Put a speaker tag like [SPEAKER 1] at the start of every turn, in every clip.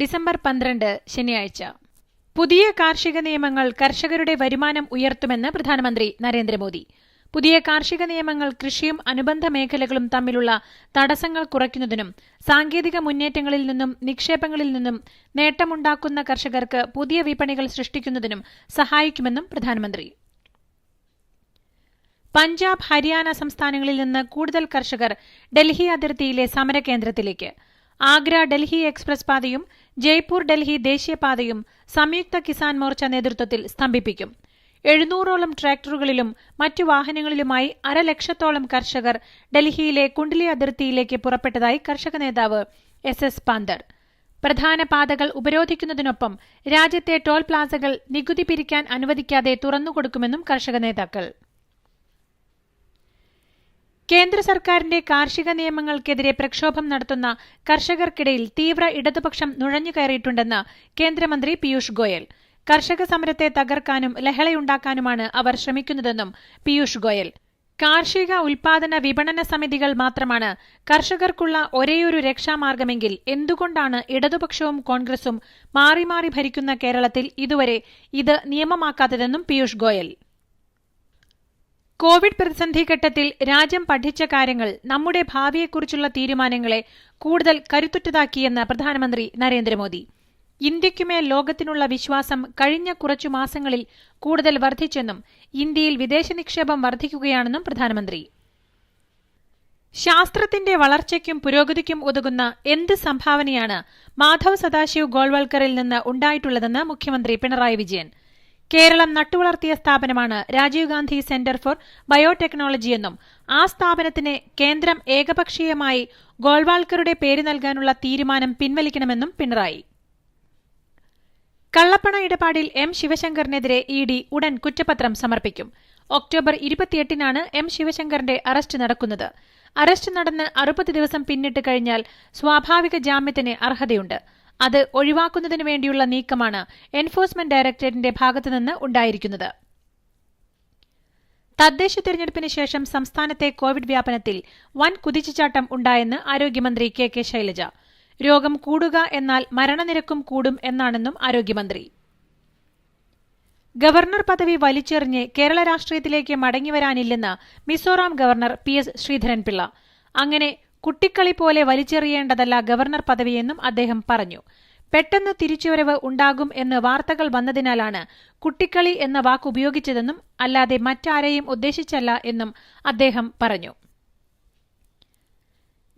[SPEAKER 1] December പന്ത്രണ്ട് ശനിയാഴ്ച. പുതിയ കാർഷിക നിയമങ്ങൾ കർഷകരുടെ വരുമാനം ഉയർത്തുമെന്ന് പ്രധാനമന്ത്രി നരേന്ദ്രമോദി. പുതിയ കാർഷിക നിയമങ്ങൾ കൃഷിയും അനുബന്ധ മേഖലകളും തമ്മിലുള്ള തടസ്സങ്ങൾ കുറയ്ക്കുന്നതിനും സാങ്കേതിക മുന്നേറ്റങ്ങളിൽ നിന്നും നിക്ഷേപങ്ങളിൽ നിന്നും നേട്ടമുണ്ടാക്കുന്ന കർഷകർക്ക് പുതിയ വിപണികൾ സൃഷ്ടിക്കുന്നതിനും സഹായിക്കുമെന്നും പ്രധാനമന്ത്രി. പഞ്ചാബ് ഹരിയാന സംസ്ഥാനങ്ങളിൽ നിന്ന് കൂടുതൽ കർഷകർ ഡൽഹി അതിർത്തിയിലെ സമരകേന്ദ്രത്തിലേക്ക്. ആഗ്ര ഡൽഹി എക്സ്പ്രസ് പാതയും ജയ്പൂർ ഡൽഹി ദേശീയപാതയും സംയുക്ത കിസാൻ മോർച്ച നേതൃത്വത്തിൽ സ്തംഭിപ്പിക്കും. എഴുന്നൂറോളം ട്രാക്ടറുകളിലും മറ്റു വാഹനങ്ങളിലുമായി അരലക്ഷത്തോളം കർഷകർ ഡൽഹിയിലെ കുണ്ടലി അതിർത്തിയിലേക്ക് പുറപ്പെട്ടതായി കർഷക നേതാവ് എസ് എസ് പാന്തർ. പ്രധാന പാതകൾ ഉപരോധിക്കുന്നതിനൊപ്പം രാജ്യത്തെ ടോൾ പ്ലാസകൾ നികുതി പിരിക്കാൻ അനുവദിക്കാതെ തുറന്നുകൊടുക്കുമെന്നും കർഷക നേതാക്കൾ. കേന്ദ്ര സർക്കാരിന്റെ കാർഷിക നിയമങ്ങൾക്കെതിരെ പ്രക്ഷോഭം നടത്തുന്ന കർഷകർക്കിടയിൽ തീവ്ര ഇടതുപക്ഷം നുഴഞ്ഞുകയറിയിട്ടുണ്ടെന്ന് കേന്ദ്രമന്ത്രി പീയൂഷ് ഗോയൽ. കർഷക സമരത്തെ തകർക്കാനും ലഹളയുണ്ടാക്കാനുമാണ് അവർ ശ്രമിക്കുന്നതെന്നും പീയൂഷ് ഗോയൽ. കാർഷിക ഉൽപാദന വിപണന സമിതികൾ മാത്രമാണ് കർഷകർക്കുള്ള ഒരേയൊരു രക്ഷാമാർഗമെങ്കിൽ എന്തുകൊണ്ടാണ് ഇടതുപക്ഷവും കോൺഗ്രസും മാറി മാറി ഭരിക്കുന്ന കേരളത്തിൽ ഇതുവരെ ഇത് നിയമമാക്കാത്തതെന്നും പീയൂഷ് ഗോയൽ. കോവിഡ് പ്രതിസന്ധി ഘട്ടത്തിൽ രാജ്യം പഠിച്ച കാര്യങ്ങൾ നമ്മുടെ ഭാവിയെക്കുറിച്ചുള്ള തീരുമാനങ്ങളെ കൂടുതൽ കരുത്തുറ്റതാക്കിയെന്ന് പ്രധാനമന്ത്രി നരേന്ദ്രമോദി. ഇന്ത്യയ്ക്കുമേൽ ലോകത്തിനുള്ള വിശ്വാസം കഴിഞ്ഞ കുറച്ചു മാസങ്ങളിൽ കൂടുതൽ വർദ്ധിച്ചെന്നും ഇന്ത്യയിൽ വിദേശ നിക്ഷേപം വർദ്ധിക്കുകയാണെന്നും പ്രധാനമന്ത്രി. ശാസ്ത്രത്തിന്റെ വളർച്ചയ്ക്കും പുരോഗതിക്കും ഉതകുന്ന എന്ത് സംഭാവനയാണ് മാധവ് സദാശിവ് ഗോൾവൽക്കറിൽ നിന്ന് ഉണ്ടായിട്ടുള്ളതെന്ന് മുഖ്യമന്ത്രി പിണറായി വിജയൻ. കേരളം നട്ടുവളർത്തിയ സ്ഥാപനമാണ് രാജീവ് ഗാന്ധി സെന്റർ ഫോർ ബയോടെക്നോളജിയെന്നും ആ സ്ഥാപനത്തിന് കേന്ദ്രം ഏകപക്ഷീയമായി ഗോൾവാൾക്കറുടെ പേര് നൽകാനുള്ള തീരുമാനം പിൻവലിക്കണമെന്നും പിണറായി. കള്ളപ്പണ ഇടപാടിൽ എം ശിവശങ്കറിനെതിരെ ഇ ഡി ഉടൻ കുറ്റപത്രം സമർപ്പിക്കും. ഒക്ടോബർ ഇരുപത്തിയെട്ടിനാണ് എം ശിവശങ്കറിന്റെ അറസ്റ്റ് നടക്കുന്നത്. അറസ്റ്റ് നടന്ന് അറുപത് ദിവസം പിന്നിട്ട് കഴിഞ്ഞാൽ സ്വാഭാവിക ജാമ്യത്തിന് അർഹതയുണ്ട്. അത് ഒഴിവാക്കുന്നതിനു വേണ്ടിയുള്ള നീക്കമാണ് എൻഫോഴ്സ്മെന്റ് ഡയറക്ടറേറ്റിന്റെ ഭാഗത്തുനിന്ന് ഉണ്ടായിരിക്കുന്നത്. തദ്ദേശ തെരഞ്ഞെടുപ്പിന് ശേഷം സംസ്ഥാനത്തെ കോവിഡ് വ്യാപനത്തിൽ വൻ കുതിച്ചുചാട്ടം ഉണ്ടായെന്ന് ആരോഗ്യമന്ത്രി കെ കെ ശൈലജ. രോഗം കൂടുക എന്നാൽ മരണനിരക്കും കൂടും എന്നാണെന്നും ആരോഗ്യമന്ത്രി. ഗവർണർ പദവി വലിച്ചെറിഞ്ഞ് കേരള രാഷ്ട്രീയത്തിലേക്ക് മടങ്ങിവരാനില്ലെന്ന് Mizoram governor P S Sreedharan Pillai. അങ്ങനെ കുട്ടിക്കളി പോലെ വലിച്ചെറിയേണ്ടതല്ല ഗവർണർ പദവിയെന്നും അദ്ദേഹം പറഞ്ഞു. പെട്ടെന്ന് തിരിച്ചുവരവ് ഉണ്ടാകും എന്ന് വാർത്തകൾ വന്നതിനാലാണ് കുട്ടിക്കളി എന്ന വാക്ക് ഉപയോഗിച്ചതെന്നും അല്ലാതെ മറ്റാരെയും ഉദ്ദേശിച്ചല്ല എന്നും അദ്ദേഹം പറഞ്ഞു.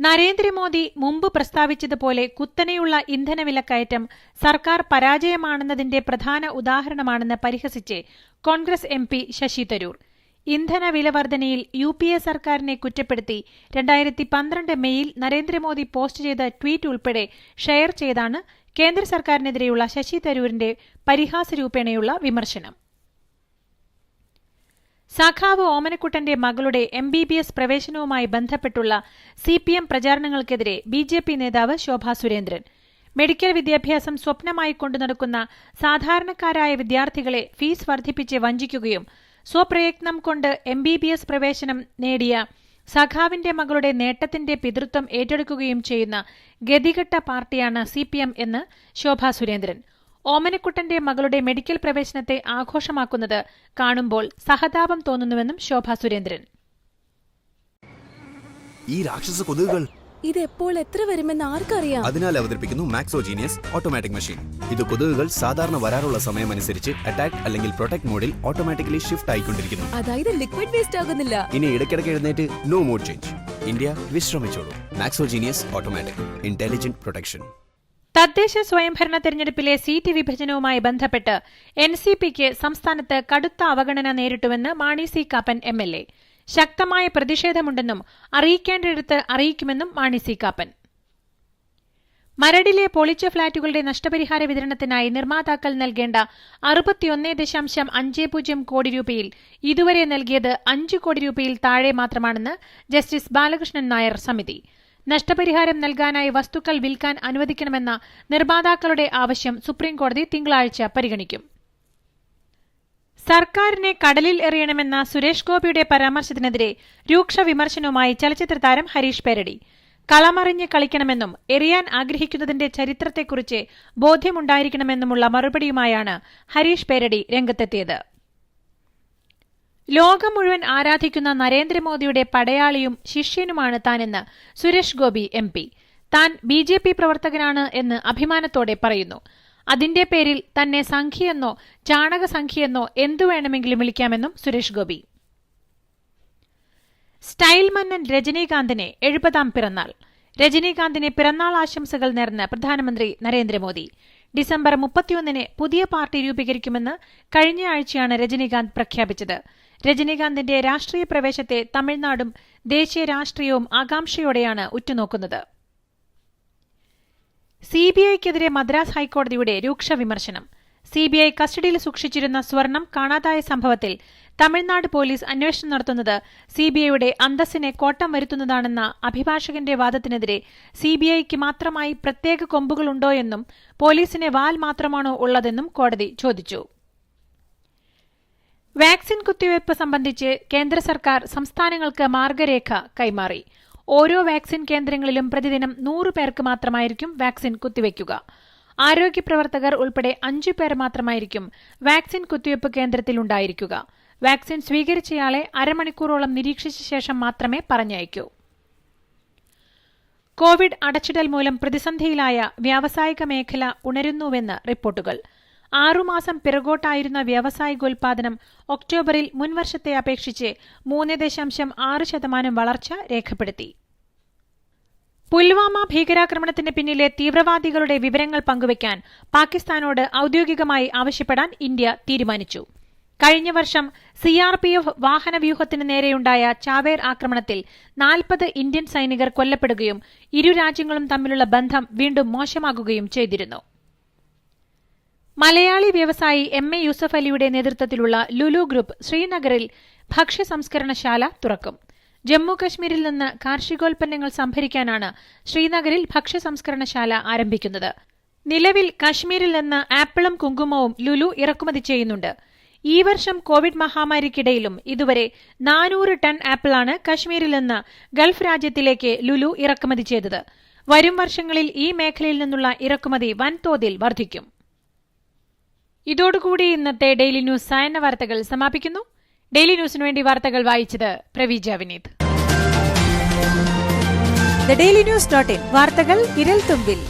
[SPEAKER 1] നരേന്ദ്രമോദി മുമ്പ് പ്രസ്താവിച്ചതുപോലെ കുത്തനെയുള്ള ഇന്ധനവിലക്കയറ്റം സർക്കാർ പരാജയമാണെന്നതിന്റെ പ്രധാന ഉദാഹരണമാണെന്ന് പരിഹസിച്ച് കോൺഗ്രസ് എം ശശി തരൂർ. ഇന്ധന വില വർധനയിൽ യു പി എ സർക്കാരിനെ കുറ്റപ്പെടുത്തി രണ്ടായിരത്തി പന്ത്രണ്ട് മെയ്യിൽ നരേന്ദ്രമോദി പോസ്റ്റ് ചെയ്ത ട്വീറ്റ് ഉൾപ്പെടെ ഷെയർ ചെയ്താണ് കേന്ദ്ര സർക്കാരിനെതിരെയുള്ള ശശി തരൂരിന്റെ പരിഹാസരൂപേണയുള്ള വിമർശനം. സഖാവ് ഓമനക്കുട്ടന്റെ മകളുടെ എം ബി ബി എസ് പ്രവേശനവുമായി ബന്ധപ്പെട്ടുള്ള സി പി എം പ്രചാരണങ്ങൾക്കെതിരെ ബി ജെ പി നേതാവ് ശോഭാ സുരേന്ദ്രൻ. മെഡിക്കൽ വിദ്യാഭ്യാസം സ്വപ്നമായി കൊണ്ടുനടക്കുന്ന സാധാരണക്കാരായ വിദ്യാർത്ഥികളെ ഫീസ് വർദ്ധിപ്പിച്ച് വഞ്ചിക്കുകയും സ്വപ്രയത്നം കൊണ്ട് എം ബി ബി എസ് പ്രവേശനം നേടിയ സഖാവിന്റെ മകളുടെ നേട്ടത്തിന്റെ പിതൃത്വം ഏറ്റെടുക്കുകയും ചെയ്യുന്ന ഗതികെട്ട പാർട്ടിയാണ് സി പി എം എന്ന് ശോഭാ സുരേന്ദ്രൻ. ഓമനക്കുട്ടന്റെ മകളുടെ മെഡിക്കൽ പ്രവേശനത്തെ ആഘോഷമാക്കുന്നത് കാണുമ്പോൾ സഹതാപം തോന്നുന്നുവെന്നും ശോഭാ സുരേന്ദ്രൻ.
[SPEAKER 2] ഈ
[SPEAKER 3] ഇത് എപ്പോൾ എത്ര വരുമെന്ന് ആർക്കറിയാം?
[SPEAKER 2] അതിനാൽ അവതരിപ്പിക്കുന്നു മാക്സോജീനിയസ് ഓട്ടോമാറ്റിക് മെഷീൻ ഇത് കൊതുകുകൾ സാധാരണ വരാറുള്ള സമയമനുസരിച്ച് അറ്റാക്ക് അല്ലെങ്കിൽ പ്രൊട്ടക്ട് മോഡിൽ ഓട്ടോമാറ്റിക്കലി ഷിഫ്റ്റ് ആയിക്കൊണ്ടിരിക്കുന്നു.
[SPEAKER 3] അതായത് ലിക്വിഡ് വേസ്റ്റ് ആകുന്നില്ല.
[SPEAKER 2] ഇനി ഇടയ്ക്കിടയ്ക്ക് എഴുന്നേറ്റ് no mode change India വിശ്രമിച്ചോളൂ. Maxo Genius automatic intelligent protection
[SPEAKER 1] തദ്ദേശ സ്വയംഭരണ തെരഞ്ഞെടുപ്പിലെ സീറ്റ് വിഭജനവുമായി ബന്ധപ്പെട്ട് എൻ സി പിക്ക് സംസ്ഥാനത്ത് കടുത്ത അവഗണന നേരിട്ടുവെന്ന് Mani C Kappan M L A ശക്തമായ പ്രതിഷേധമുണ്ടെന്നും അറിയിക്കേണ്ടിടത്ത് അറിയിക്കുമെന്നും മാണി സി കാപ്പൻ. മരടിലെ പൊളിച്ച ഫ്ളാറ്റുകളുടെ നഷ്ടപരിഹാര വിതരണത്തിനായി നിർമ്മാതാക്കൾ നൽകേണ്ട അറുപത്തിയൊന്ന് ദശാംശം അഞ്ച് പൂജ്യം കോടി രൂപയിൽ ഇതുവരെ നൽകിയത് അഞ്ച് കോടി രൂപയിൽ താഴെ മാത്രമാണെന്ന് ജസ്റ്റിസ് ബാലകൃഷ്ണൻ നായർ സമിതി. നഷ്ടപരിഹാരം നൽകാനായി വസ്തുക്കൾ വിൽക്കാൻ അനുവദിക്കണമെന്ന നിർമ്മാതാക്കളുടെ ആവശ്യം സുപ്രീംകോടതി തിങ്കളാഴ്ച പരിഗണിക്കും. സർക്കാരിനെ കടലിൽ എറിയണമെന്ന സുരേഷ് ഗോപിയുടെ പരാമർശത്തിനെതിരെ രൂക്ഷ വിമർശനവുമായി ചലച്ചിത്ര താരം ഹരീഷ് പേരടി. കളമറിഞ്ഞ് കളിക്കണമെന്നും എറിയാൻ ആഗ്രഹിക്കുന്നതിന്റെ ചരിത്രത്തെക്കുറിച്ച് ബോധ്യമുണ്ടായിരിക്കണമെന്നുമുള്ള മറുപടിയുമായാണ് ഹരീഷ് പേരടി രംഗത്തെത്തിയത്. ലോകം മുഴുവൻ ആരാധിക്കുന്ന നരേന്ദ്രമോദിയുടെ പടയാളിയും ശിഷ്യനുമാണ് താനെന്ന് സുരേഷ് ഗോപി എം താൻ ബി പ്രവർത്തകനാണ് എന്ന് അഭിമാനത്തോടെ പറയുന്നു. അതിന്റെ പേരിൽ തന്നെ സംഖിയെന്നോ ചാണക സംഖിയെന്നോ എന്തു വേണമെങ്കിലും വിളിക്കാമെന്നും സുരേഷ് ഗോപി. സ്റ്റൈൽ മന്നൻ രജനീകാന്തിന് എഴുപതാം പിറന്നാൾ. രജനീകാന്തിന് പിറന്നാൾ ആശംസകൾ നേർന്ന് പ്രധാനമന്ത്രി നരേന്ദ്രമോദി. ഡിസംബർ മുപ്പത്തിയൊന്നിന് പുതിയ പാർട്ടി രൂപീകരിക്കുമെന്ന് കഴിഞ്ഞ ആഴ്ചയാണ് രജനീകാന്ത് പ്രഖ്യാപിച്ചത്. രജനീകാന്തിന്റെ രാഷ്ട്രീയ പ്രവേശത്തെ തമിഴ്നാടും ദേശീയ രാഷ്ട്രീയവും ആകാംക്ഷയോടെയാണ് ഉറ്റുനോക്കുന്നത്. സിബിഐക്കെതിരെ മദ്രാസ് ഹൈക്കോടതിയുടെ രൂക്ഷ വിമർശനം. സി ബി ഐ കസ്റ്റഡിയിൽ സൂക്ഷിച്ചിരുന്ന സ്വർണം കാണാതായ സംഭവത്തിൽ തമിഴ്നാട് പോലീസ് അന്വേഷണം നടത്തുന്നത് സി ബി ഐയുടെ അന്തസ്സിനെ കോട്ടം വരുത്തുന്നതാണെന്ന അഭിഭാഷകന്റെ വാദത്തിനെതിരെ സി ബി ഐക്ക് മാത്രമായി പ്രത്യേക കൊമ്പുകളുണ്ടോയെന്നും പോലീസിന് വാൽ മാത്രമാണോ ഉള്ളതെന്നും കോടതി ചോദിച്ചു. വാക്സിൻ കുത്തിവയ്പ് സംബന്ധിച്ച് കേന്ദ്ര സർക്കാർ സംസ്ഥാനങ്ങൾക്ക് മാർഗരേഖ കൈമാറി. ഓരോ വാക്സിൻ കേന്ദ്രങ്ങളിലും പ്രതിദിനം നൂറ് പേർക്ക് മാത്രമായിരിക്കും വാക്സിൻ കുത്തിവയ്ക്കുക ആരോഗ്യ പ്രവർത്തകർ ഉൾപ്പെടെ അഞ്ചു പേർ മാത്രമായിരിക്കും വാക്സിൻ കുത്തിവയ്പ് കേന്ദ്രത്തിലുണ്ടായിരിക്കുക വാക്സിൻ സ്വീകരിച്ചയാളെ അരമണിക്കൂറോളം നിരീക്ഷിച്ച ശേഷം മാത്രമേ പറഞ്ഞയക്കൂ. കോവിഡ് അടച്ചിടൽ മൂലം പ്രതിസന്ധിയിലായ വ്യാവസായിക മേഖല ഉണരുന്നുവെന്ന് റിപ്പോർട്ടുകൾ. ആറുമാസം പിറകോട്ടായിരുന്ന വ്യാവസായികോൽപാദനം ഒക്ടോബറിൽ മുൻവർഷത്തെ അപേക്ഷിച്ച് മൂന്ന് ദശാംശം ആറ് ശതമാനം വളർച്ച രേഖപ്പെടുത്തി. പുൽവാമ ഭീകരാക്രമണത്തിന് പിന്നിലെ തീവ്രവാദികളുടെ വിവരങ്ങൾ പങ്കുവയ്ക്കാൻ പാകിസ്ഥാനോട് ഔദ്യോഗികമായി ആവശ്യപ്പെടാൻ ഇന്ത്യ തീരുമാനിച്ചു. കഴിഞ്ഞ വർഷം സിആർപിഎഫ് വാഹനവ്യൂഹത്തിന് നേരെയുണ്ടായ ചാവേർ ആക്രമണത്തിൽ നാൽപ്പത് ഇന്ത്യൻ സൈനികർ കൊല്ലപ്പെടുകയും ഇരു രാജ്യങ്ങളും തമ്മിലുള്ള ബന്ധം വീണ്ടും മോശമാകുകയും ചെയ്തിരുന്നു. മലയാളി വ്യവസായി എം എ യൂസഫ് അലിയുടെ നേതൃത്വത്തിലുള്ള ലുലു ഗ്രൂപ്പ് ശ്രീനഗറിൽ ഭക്ഷ്യ സംസ്കരണശാല തുറക്കും. ജമ്മു കശ്മീരിൽ നിന്ന് കാർഷികോൽപ്പന്നങ്ങൾ സംഭരിക്കാനാണ് ശ്രീനഗറിൽ ഭക്ഷ്യ സംസ്കരണശാല ആരംഭിക്കുന്നത്. നിലവിൽ കശ്മീരിൽ നിന്ന് ആപ്പിളും കുങ്കുമവും ലുലു ഇറക്കുമതി ചെയ്യുന്നുണ്ട്. ഈ വർഷം കോവിഡ് മഹാമാരിക്കിടയിലും ഇതുവരെ നാനൂറ് ടൺ ആപ്പിളാണ് കശ്മീരിൽ നിന്ന് ഗൾഫ് രാജ്യത്തിലേക്ക് ലുലു ഇറക്കുമതി ചെയ്തത്. വരും വർഷങ്ങളിൽ ഈ മേഖലയിൽ നിന്നുള്ള ഇറക്കുമതി വൻതോതിൽ വർദ്ധിക്കും. ഇതോടുകൂടി ഇന്നത്തെ ഡെയിലി ന്യൂസ് സായന വാർത്തകൾ സമാപിക്കുന്നു. ഡെയിലി ന്യൂസിനു വേണ്ടി വാർത്തകൾ വായിച്ചത് Praveeja Vineeth
[SPEAKER 4] daily news dot in വാർത്തകൾ വിരൽ തുമ്പിൽ.